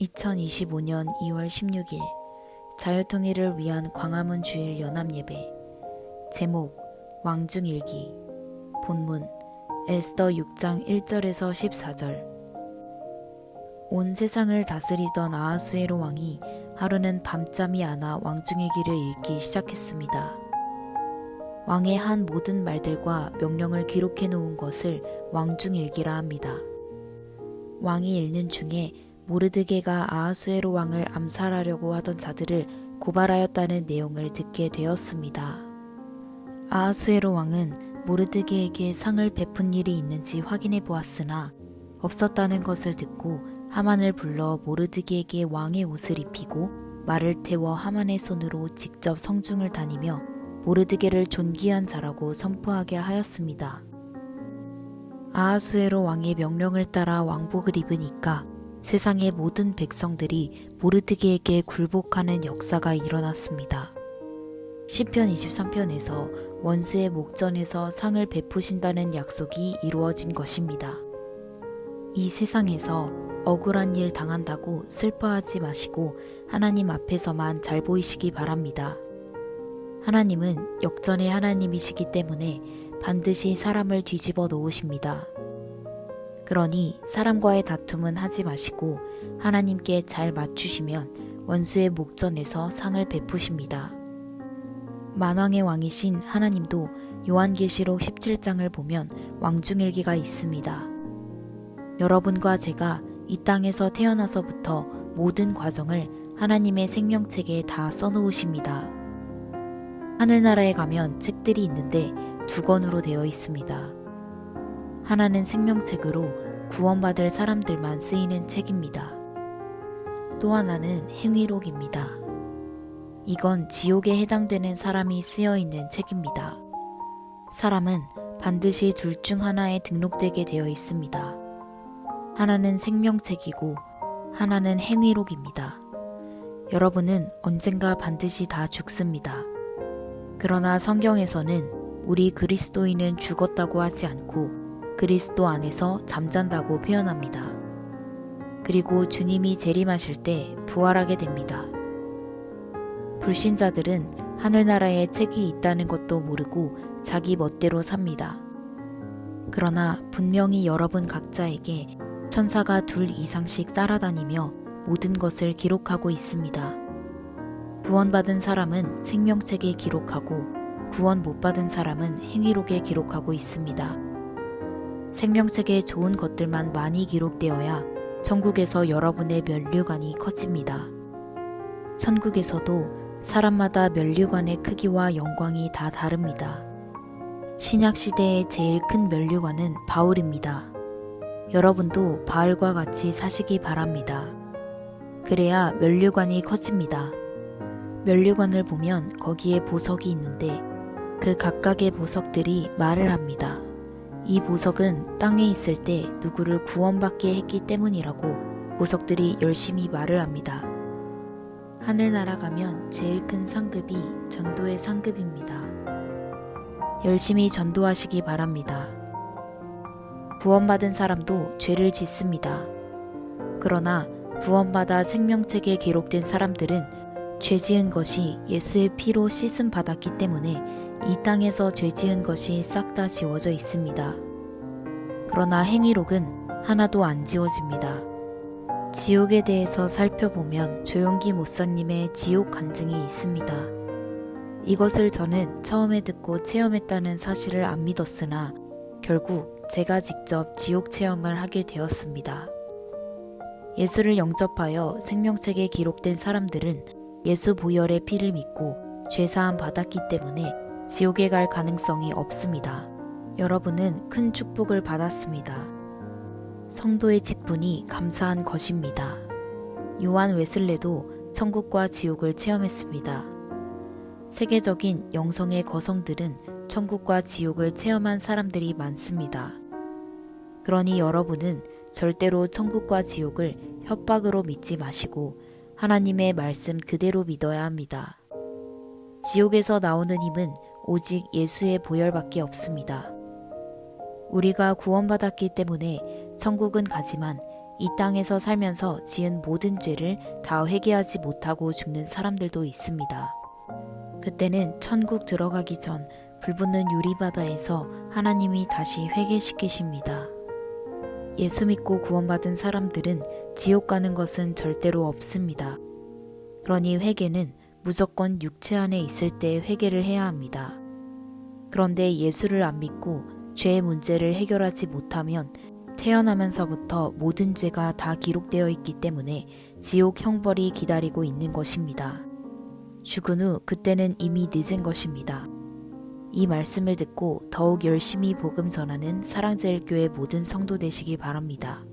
2025년 2월 16일 자유통일을 위한 광화문 주일 연합예배 제목 왕중일기 본문 에스더 6장 1절에서 14절 온 세상을 다스리던 아하수에로 왕이 하루는 밤잠이 안 와 왕중일기를 읽기 시작했습니다. 왕의 한 모든 말들과 명령을 기록해 놓은 것을 왕중일기라 합니다. 왕이 읽는 중에 모르드게가 아하수에로 왕을 암살하려고 하던 자들을 고발하였다는 내용을 듣게 되었습니다. 아하수에로 왕은 모르드게에게 상을 베푼 일이 있는지 확인해 보았으나 없었다는 것을 듣고 하만을 불러 모르드게에게 왕의 옷을 입히고 말을 태워 하만의 손으로 직접 성중을 다니며 모르드게를 존귀한 자라고 선포하게 하였습니다. 아하수에로 왕의 명령을 따라 왕복을 입으니까 세상의 모든 백성들이 모르드게에게 굴복하는 역사가 일어났습니다. 시편 23편에서 원수의 목전에서 상을 베푸신다는 약속이 이루어진 것입니다. 이 세상에서 억울한 일 당한다고 슬퍼하지 마시고 하나님 앞에서만 잘 보이시기 바랍니다. 하나님은 역전의 하나님이시기 때문에 반드시 사람을 뒤집어 놓으십니다. 그러니 사람과의 다툼은 하지 마시고 하나님께 잘 맞추시면 원수의 목전에서 상을 베푸십니다. 만왕의 왕이신 하나님도 요한계시록 17장을 보면 왕중일기가 있습니다. 여러분과 제가 이 땅에서 태어나서부터 모든 과정을 하나님의 생명책에 다 써놓으십니다. 하늘나라에 가면 책들이 있는데 두 권으로 되어 있습니다. 하나는 생명책으로 구원받을 사람들만 쓰이는 책입니다. 또 하나는 행위록입니다. 이건 지옥에 해당되는 사람이 쓰여 있는 책입니다. 사람은 반드시 둘 중 하나에 등록되게 되어 있습니다. 하나는 생명책이고 하나는 행위록입니다. 여러분은 언젠가 반드시 다 죽습니다. 그러나 성경에서는 우리 그리스도인은 죽었다고 하지 않고 그리스도 안에서 잠잔다고 표현합니다. 그리고 주님이 재림하실 때 부활하게 됩니다. 불신자들은 하늘나라에 책이 있다는 것도 모르고 자기 멋대로 삽니다. 그러나 분명히 여러분 각자에게 천사가 둘 이상씩 따라다니며 모든 것을 기록하고 있습니다. 구원받은 사람은 생명책에 기록하고 구원 못 받은 사람은 행위록에 기록하고 있습니다. 생명책에 좋은 것들만 많이 기록되어야 천국에서 여러분의 면류관이 커집니다. 천국에서도 사람마다 면류관의 크기와 영광이 다 다릅니다. 신약 시대의 제일 큰 면류관은 바울입니다. 여러분도 바울과 같이 사시기 바랍니다. 그래야 면류관이 커집니다. 면류관을 보면 거기에 보석이 있는데 그 각각의 보석들이 말을 합니다. 이 보석은 땅에 있을 때 누구를 구원받게 했기 때문이라고 보석들이 열심히 말을 합니다. 하늘나라 가면 제일 큰 상급이 전도의 상급입니다. 열심히 전도하시기 바랍니다. 구원받은 사람도 죄를 짓습니다. 그러나 구원받아 생명책에 기록된 사람들은 죄 지은 것이 예수의 피로 씻음 받았기 때문에 이 땅에서 죄 지은 것이 싹 다 지워져 있습니다. 그러나 행위록은 하나도 안 지워집니다. 지옥에 대해서 살펴보면 조용기 목사님의 지옥 간증이 있습니다. 이것을 저는 처음에 듣고 체험했다는 사실을 안 믿었으나 결국 제가 직접 지옥 체험을 하게 되었습니다. 예수를 영접하여 생명책에 기록된 사람들은 예수 보혈의 피를 믿고 죄사함 받았기 때문에 지옥에 갈 가능성이 없습니다. 여러분은 큰 축복을 받았습니다. 성도의 직분이 감사한 것입니다. 요한 웨슬레도 천국과 지옥을 체험했습니다. 세계적인 영성의 거성들은 천국과 지옥을 체험한 사람들이 많습니다. 그러니 여러분은 절대로 천국과 지옥을 협박으로 믿지 마시고 하나님의 말씀 그대로 믿어야 합니다. 지옥에서 나오는 힘은 오직 예수의 보혈밖에 없습니다. 우리가 구원받았기 때문에 천국은 가지만 이 땅에서 살면서 지은 모든 죄를 다 회개하지 못하고 죽는 사람들도 있습니다. 그때는 천국 들어가기 전 불붙는 유리바다에서 하나님이 다시 회개시키십니다. 예수 믿고 구원받은 사람들은 지옥 가는 것은 절대로 없습니다. 그러니 회개는 무조건 육체 안에 있을 때 회개를 해야 합니다. 그런데 예수를 안 믿고 죄의 문제를 해결하지 못하면 태어나면서부터 모든 죄가 다 기록되어 있기 때문에 지옥 형벌이 기다리고 있는 것입니다. 죽은 후 그때는 이미 늦은 것입니다. 이 말씀을 듣고 더욱 열심히 복음 전하는 사랑제일교회 모든 성도 되시기 바랍니다.